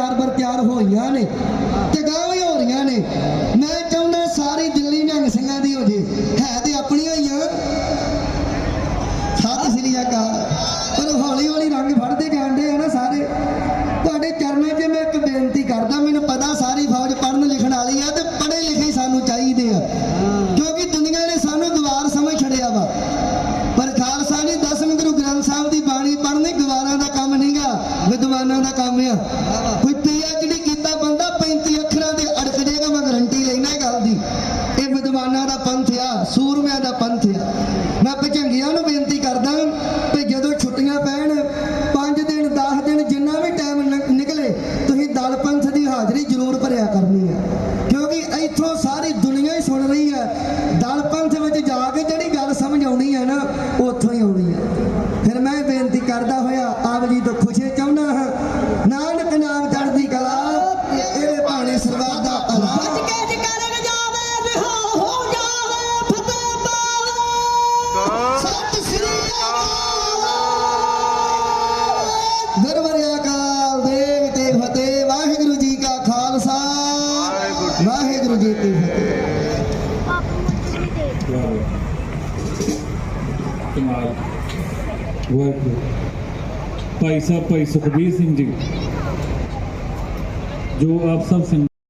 ਤਿਆਰ ਬਰ ਤਿਆਰ ਹੋਈਆਂ ਨੇ ਤੇ ਗਾਂ ਵੀ ਹੋ ਰਹੀਆਂ ਨੇ। ਮੈਂ ਚਾਹੁੰਦਾ ਸਾਰੀ ਦਿੱਲੀ ਨਿਹੰਗ ਸਿੰਘਾਂ ਦੀ ਹੋ ਜੇ। ਹੈ ਤੇ ਆਪਣੀਆਂ ਹੀ ਆ। ਸਤਿ ਸ੍ਰੀ ਅਕਾਲ। ਪਰ ਹੌਲੀ ਹੌਲੀ ਰੰਗ ਫੜਦੇ ਜਾਂਦੇ ਆ ਨਾ ਸਾਰੇ। ਤੁਹਾਡੇ ਚਰਨਾਂ 'ਚ ਮੈਂ ਇੱਕ ਬੇਨਤੀ ਕਰਦਾ, ਮੈਨੂੰ ਪਤਾ ਸਾਰੀ ਫੌਜ ਪੜ੍ਹਨ ਲਿਖਣ ਵਾਲੀ ਆ ਤੇ ਪੜ੍ਹੇ ਲਿਖੇ ਸਾਨੂੰ ਚਾਹੀਦੇ ਆ। ਕਿਉਂਕਿ ਦੁਨੀਆ ਨੇ ਸਾਨੂੰ ਦੁਆਰ ਸਮਝ ਛੜਿਆ ਵਾ ਪਰ ਖਾਲਸਾ ਨੇ ਦਸਮ ਗੁਰੂ ਗ੍ਰੰਥ ਸਾਹਿਬ ਦੀ ਬਾਣੀ ਪੜ੍ਹਨੀ ਗਵਾਰਾਂ ਦਾ ਕੰਮ ਨਹੀਂਗਾ ਵਿਦਵਾਨਾਂ ਦਾ ਕੰਮ ਆ। ਕੋਈ ਪੀਐਚਡੀ ਕੀਤਾ ਬੰਦਾ 35 ਅੱਖਰਾਂ ਦੇ ਅੜਕ ਜਾਏਗਾ, ਮੈਂ ਗਰੰਟੀ ਲੈਣਾ ਇਹ ਗੱਲ ਦੀ। ਇਹ ਵਿਦਵਾਨਾਂ ਦਾ ਪੰਥ ਆ, ਸੂਰਮਿਆਂ ਦਾ ਪੰਥ ਆ। ਮੈਂ ਭਜੰਗੀਆਂ ਨੂੰ ਬੇਨਤੀ ਕਰਦਾ ਕਿ ਜਦੋਂ ਛੁੱਟੀਆਂ ਪੈਣ 5 ਦਿਨ 10 ਦਿਨ, ਜਿੰਨਾ ਵੀ ਟਾਈਮ ਨਿਕਲੇ, ਤੁਸੀਂ ਦਲ ਪੰਥ ਦੀ ਹਾਜ਼ਰੀ ਜ਼ਰੂਰ ਭਰਿਆ ਕਰਨੀ ਹੈ ਕਿਉਂਕਿ ਇੱਥੋਂ ਸਾਰੀ ਦੁਨੀਆ ਹੀ ਸੁਣ ਰਹੀ ਹੈ ਦਲ ਪੰਥ ਵਿੱਚ ਜਾ ਕੇ ਜਿਹੜੀ ਗੱਲ ਸਮਝ ਆਉਣੀ ਹੈ ਨਾ, ਉਹ ਉੱਥੋਂ ਹੀ ਆਉਣੀ ਹੈ ਫਿਰ ਮੈਂ ਬੇਨਤੀ ਕਰਦਾ ਹੋਇਆ, ਆਪ ਜੀ ਤੋਂ ਖੁਸ਼ੀ ਚਾਹੁੰਦਾ ਹਾਂ ਅਕਾਲ ਕਾਲ ਦੇਵ ਤੇ ਫਤਿਹ, ਵਾਹਿਗੁਰੂ ਜੀ ਕਾ ਖਾਲਸਾ। ਵਾਹਿਗੁਰੂ ਜੀ ਕੀ ਫਤਿਹ। ਵਾਹਿਗੁਰੂ। ਭਾਈ ਸਾਹਿਬ, ਭਾਈ ਸੁਖਬੀਰ ਸਿੰਘ ਜੀ, ਜੋ ਆਪ ਸਭ ਸੰਗ